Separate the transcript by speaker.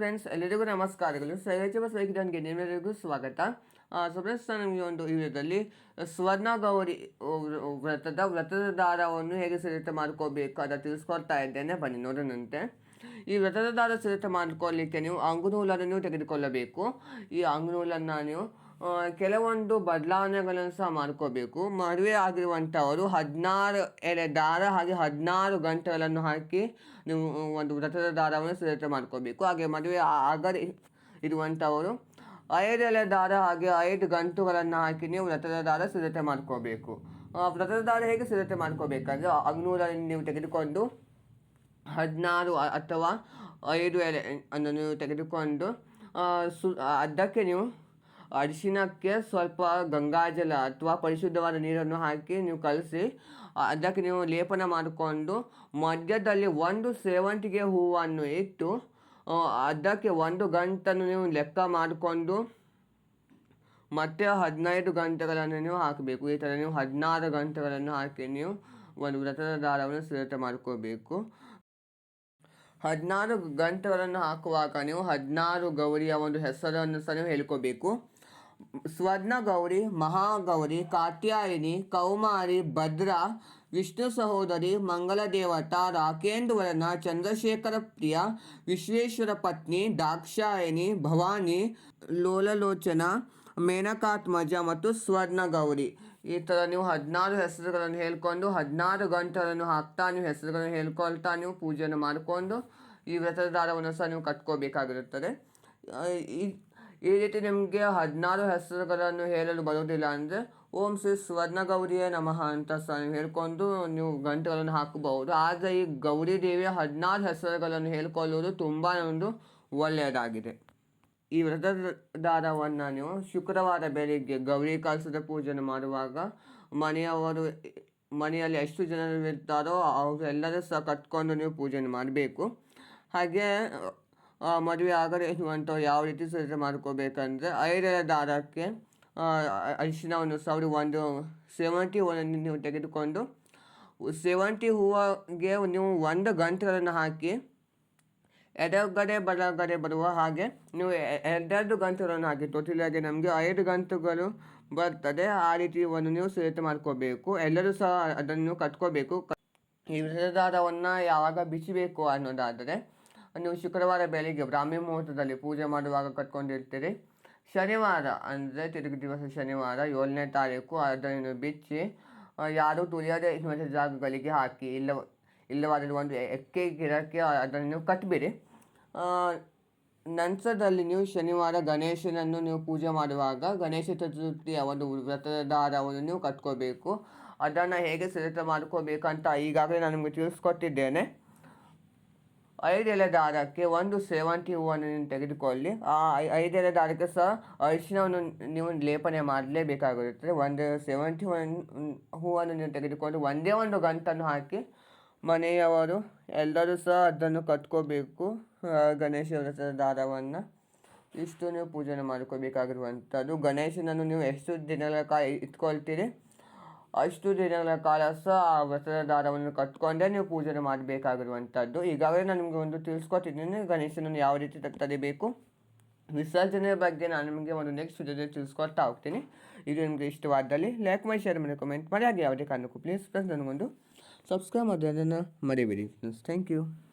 Speaker 1: Friends ಎಲ್ಲರಿಗೂ ನಮಸ್ಕಾರಗಳು. ಸಹಜವ ಸೈಕಿದನ್ಗೆ ನಿಮ್ಮೆಲ್ಲರಿಗೂ ಸ್ವಾಗತ. ಸೊ ಫ್ರೆಂಡ್ಸ್ ನಮಗೆ ಒಂದು ವಿಡಿಯೋದಲ್ಲಿ ಸ್ವರ್ಣ ಗೌರಿ ವ್ರತದ ವ್ರತದ ದಾರವನ್ನು ಹೇಗೆ ಸಿದ್ಧತೆ ಮಾಡ್ಕೋಬೇಕು ಅಂತ ತಿಳಿಸ್ಕೊಡ್ತಾ ಇದ್ದೇನೆ. ಬನ್ನಿ, ನೋಡೋಣಂತೆ. ಈ ವ್ರತದ ದಾರ ಸಿದ್ಧತೆ ಮಾಡ್ಕೊಳ್ಳಿಕ್ಕೆ ನೀವು ಅಂಗುನೂಲನ್ನು ತೆಗೆದುಕೊಳ್ಳಬೇಕು. ಈ ಅಂಗುನೂಲನ್ನು ನೀವು ಕೆಲವೊಂದು ಬದಲಾವಣೆಗಳನ್ನು ಸಹ ಮಾಡ್ಕೋಬೇಕು. ಮದುವೆ ಆಗಿರುವಂಥವರು ಹದಿನಾರು ಎಲೆ ದಾರ ಹಾಗೆ ಹದಿನಾರು ಗಂಟೆಗಳನ್ನು ಹಾಕಿ ನೀವು ಒಂದು ವ್ರತದ ದಾರವನ್ನು ಸಿದ್ಧತೆ ಮಾಡ್ಕೋಬೇಕು. ಹಾಗೆ ಮದುವೆ ಆಗದೆ ಇರುವಂಥವರು ಐದು ಎಲೆ ದಾರ ಹಾಗೆ ಐದು ಗಂಟುಗಳನ್ನು ಹಾಕಿ ನೀವು ವ್ರತದ ದಾರ ಸಿದ್ಧತೆ ಮಾಡ್ಕೋಬೇಕು. ವ್ರತದ ದಾರ ಹೇಗೆ ಸಿದ್ಧತೆ ಮಾಡ್ಕೋಬೇಕಂದ್ರೆ ಅಗ್ನೂರನ್ನು ನೀವು ತೆಗೆದುಕೊಂಡು ಹದಿನಾರು ಅಥವಾ ಐದು ಎಲೆ ಅನ್ನು ನೀವು ತೆಗೆದುಕೊಂಡು ಸು ಅದಕ್ಕೆ ನೀವು ಅರಿಶಿಣಕ್ಕೆ ಸ್ವಲ್ಪ ಗಂಗಾಜಲ ಅಥವಾ ಪರಿಶುದ್ಧವಾದ ನೀರನ್ನು ಹಾಕಿ ನೀವು ಕಲಸಿ ಅದಕ್ಕೆ ನೀವು ಲೇಪನ ಮಾಡಿಕೊಂಡು ಮಧ್ಯದಲ್ಲಿ ಒಂದು ಸೇವಂತಿಗೆ ಹೂವನ್ನು ಇಟ್ಟು ಅದಕ್ಕೆ ಒಂದು ಗಂಟನ್ನು ನೀವು ಲೆಕ್ಕ ಮಾಡಿಕೊಂಡು ಮತ್ತೆ ಹದಿನೈದು ಗಂಟೆಗಳನ್ನು ನೀವು ಹಾಕಬೇಕು. ಈ ಥರ ನೀವು ಹದಿನಾರು ಗಂಟೆಗಳನ್ನು ಹಾಕಿ ನೀವು ಒಂದು ವ್ರತದ ದಾರವನ್ನು ಸಿದ್ಧತೆ ಮಾಡ್ಕೋಬೇಕು. ಹದಿನಾರು ಗಂಟೆಗಳನ್ನು ಹಾಕುವಾಗ ನೀವು ಹದಿನಾರು ಗೌರಿಯ ಒಂದು ಹೆಸರನ್ನು ಸಹ ನೀವು ಹೇಳ್ಕೋಬೇಕು. ಸ್ವರ್ಣ ಗೌರಿ ಮಹಾಗೌರಿ, ಕಾತ್ಯಾಯಿನಿ, ಕೌಮಾರಿ, ಭದ್ರ, ವಿಷ್ಣು ಸಹೋದರಿ ಮಂಗಳ ದೇವತಾ ರಾಕೇಂದ್ರವರನ ಚಂದ್ರಶೇಖರ ಪ್ರಿಯ, ವಿಶ್ವೇಶ್ವರ ಪತ್ನಿ ದಾಕ್ಷಾಯಿನಿ ಭವಾನಿ, ಲೋಲಲೋಚನ, ಮೇನಕಾತ್ಮಜ ಮತ್ತು ಸ್ವರ್ಣಗೌರಿ. ಈ ಥರ ನೀವು ಹದಿನಾರು ಹೆಸರುಗಳನ್ನು ಹೇಳ್ಕೊಂಡು, ಹದಿನಾರು ಗಂಟೆಗಳನ್ನು ಹಾಕ್ತಾ ನೀವು ಹೆಸರುಗಳನ್ನು ಹೇಳ್ಕೊಳ್ತಾ ನೀವು ಪೂಜೆಯನ್ನು ಮಾಡಿಕೊಂಡು ಈ ವ್ರತದ ದಾರವನ್ನು ಸಹ ನೀವು ಕಟ್ಕೋಬೇಕಾಗಿರುತ್ತದೆ. ಈ ರೀತಿ ನಿಮಗೆ ಹದಿನಾರು ಹೆಸರುಗಳನ್ನು ಹೇಳಲು ಬರುವುದಿಲ್ಲ ಅಂದರೆ, ಓಂ ಶ್ರೀ ಸ್ವರ್ಣಗೌರಿಯೇ ನಮಃ ಅಂತ ಸಹ ನೀವು ಹೇಳ್ಕೊಂಡು ನೀವು ಗಂಟೆಗಳನ್ನು ಹಾಕಬಹುದು. ಆದರೆ ಈ ಗೌರಿ ದೇವಿಯ ಹದಿನಾರು ಹೆಸರುಗಳನ್ನು ಹೇಳ್ಕೊಳ್ಳುವುದು ತುಂಬ ಒಂದು ಒಳ್ಳೆಯದಾಗಿದೆ. ಈ ವ್ರತದಾರವನ್ನು ನೀವು ಶುಕ್ರವಾರ ಬೆಳಿಗ್ಗೆ ಗೌರಿ ಕಲಸದ ಪೂಜೆಯನ್ನು ಮಾಡುವಾಗ ಮನೆಯವರು, ಮನೆಯಲ್ಲಿ ಎಷ್ಟು ಜನರು ಇರ್ತಾರೋ ಅವರೆಲ್ಲರೂ ಸಹ ಕಟ್ಕೊಂಡು ನೀವು ಪೂಜೆಯನ್ನು ಮಾಡಬೇಕು. ಹಾಗೆ ಮದುವೆ ಆಗದೆ ಇರುವಂಥವ್ರು ಯಾವ ರೀತಿ ಸಿದ್ಧತೆ ಮಾಡ್ಕೋಬೇಕಂದ್ರೆ ಐದರ ದಾರಕ್ಕೆ ಅರಿಶಿನವನ್ನು ಸವರಿ ಒಂದು ಸೇವಂತಿ ಹೂವನ್ನು ನೀವು ತೆಗೆದುಕೊಂಡು ಸೇವಂತಿ ಹೂವಿಗೆ ನೀವು ಒಂದು ಗಂಟೆಗಳನ್ನು ಹಾಕಿ, ಎಡಗಡೆ ಬಲಗಡೆ ಬರುವ ಹಾಗೆ ನೀವು ಎರಡೆರಡು ಗಂಟೆಗಳನ್ನು ಹಾಕಿ. ತೊಟ್ಟಿಲಾಗೆ ನಮಗೆ ಐದು ಗಂಟೆಗಳು ಬರ್ತದೆ, ಆ ರೀತಿ ಒಂದು ನೀವು ಸಿದ್ಧತೆ ಮಾಡ್ಕೋಬೇಕು. ಎಲ್ಲರೂ ಸಹ ಅದನ್ನು ಕಟ್ಕೋಬೇಕು. ಈ ವಿರದಾರವನ್ನು ಯಾವಾಗ ಬಿಚ್ಚಬೇಕು ಅನ್ನೋದಾದರೆ ನೀವು ಶುಕ್ರವಾರ ಬೆಳಿಗ್ಗೆ ಬ್ರಾಹ್ಮಿ ಮುಹೂರ್ತದಲ್ಲಿ ಪೂಜೆ ಮಾಡುವಾಗ ಕಟ್ಕೊಂಡಿರ್ತೀರಿ. ಶನಿವಾರ ಅಂದರೆ ತಿರುಗಿ ದಿವಸ ಶನಿವಾರ ಏಳನೇ ತಾರೀಕು ಅದನ್ನು ಬಿಚ್ಚಿ ಯಾರೂ ತುಳಿಯದೇ ಇರುವಂಥ ಜಾಗಗಳಿಗೆ ಹಾಕಿ ಇಲ್ಲ ಇಲ್ಲವಾದರೆ ಒಂದು ಎಕ್ಕೆ ಗಿಡಕ್ಕೆ ಅದನ್ನು ನೀವು ನಂತರದಲ್ಲಿ ನೀವು ಶನಿವಾರ ಗಣೇಶನನ್ನು ನೀವು ಪೂಜೆ ಮಾಡುವಾಗ ಗಣೇಶ ಚತುರ್ಥಿಯ ಒಂದು ವ್ರತದ ದಾರವನ್ನು ನೀವು ಕಟ್ಕೋಬೇಕು. ಅದನ್ನು ಹೇಗೆ ಸಿದ್ಧತೆ ಮಾಡ್ಕೋಬೇಕಂತ ಈಗಾಗಲೇ ನಾನು ನಿಮಗೆ ತಿಳಿಸ್ಕೊಟ್ಟಿದ್ದೇನೆ. ಐದು ಎಲೆ ದಾರಕ್ಕೆ ಒಂದು ಸೇವಂತಿ ಹೂವನ್ನು ತೆಗೆದುಕೊಳ್ಳಿ. ಆ ಐ- ಐದು ಎಲೆ ದಾರಕ್ಕೆ ಸಹ ಅರಿಶಿನವನ್ನು ನೀವು ಲೇಪನೆ ಮಾಡಲೇಬೇಕಾಗಿರುತ್ತದೆ. ಒಂದು ಸೇವಂತಿ ಹೂವನ್ನು ನೀವು ತೆಗೆದುಕೊಂಡು ಒಂದೇ ಒಂದು ಗಂಟನ್ನು ಹಾಕಿ ಮನೆಯವರು ಎಲ್ಲರೂ ಸಹ ಅದನ್ನು ಕಟ್ಕೋಬೇಕು. ಗಣೇಶ ದಾರವನ್ನು ಇಷ್ಟು ನೀವು ಪೂಜೆ ಮಾಡ್ಕೋಬೇಕಾಗಿರುವಂಥದ್ದು ಗಣೇಶನನ್ನು ನೀವು ಎಷ್ಟು ದಿನಗಳ ಕಾಯಿ ಇಟ್ಕೊಳ್ತೀರಿ? ಅಷ್ಟು ದಿನಗಳ ಕಾಲ ಸಹ ಆ ವ್ರತದ ದಾರವನ್ನು ಕಟ್ಕೊಂಡೇ ನೀವು ಪೂಜೆ ಮಾಡಬೇಕಾಗಿರುವಂಥದ್ದು. ಈಗಾಗಲೇ ನಾನು ನಿಮಗೆ ಒಂದು ತಿಳಿಸ್ಕೊಟ್ಟಿದ್ದೀನಿ. ಗಣೇಶನನ್ನು ಯಾವ ರೀತಿ ತ- ತಡಿಬೇಕು ವಿಸರ್ಜನೆ ಬಗ್ಗೆ ನಾನು ನಿಮಗೆ ಒಂದು ನೆಕ್ಸ್ಟ್ ವಿಡಿಯೋದಲ್ಲಿ ತಿಳಿಸ್ಕೊಡ್ತಾ ಹೋಗ್ತೀನಿ. ಇದು ನಿಮಗೆ ಇಷ್ಟವಾದಲ್ಲಿ ಲೈಕ್ ಮಾಡಿ ಶೇರ್ ಮಾಡಿ ಕಮೆಂಟ್ ಮಾಡಿ. ಹಾಗೆ ಯಾವುದೇ ಕಾರಣಕ್ಕೂ ಪ್ಲೀಸ್ ಫ್ರೆಂಡ್ಸ್ ನನಗೊಂದು ಸಬ್ಸ್ಕ್ರೈಬ್ ಮಾಡೋದನ್ನು ಮರಿಬೇಡಿ. Friends thank you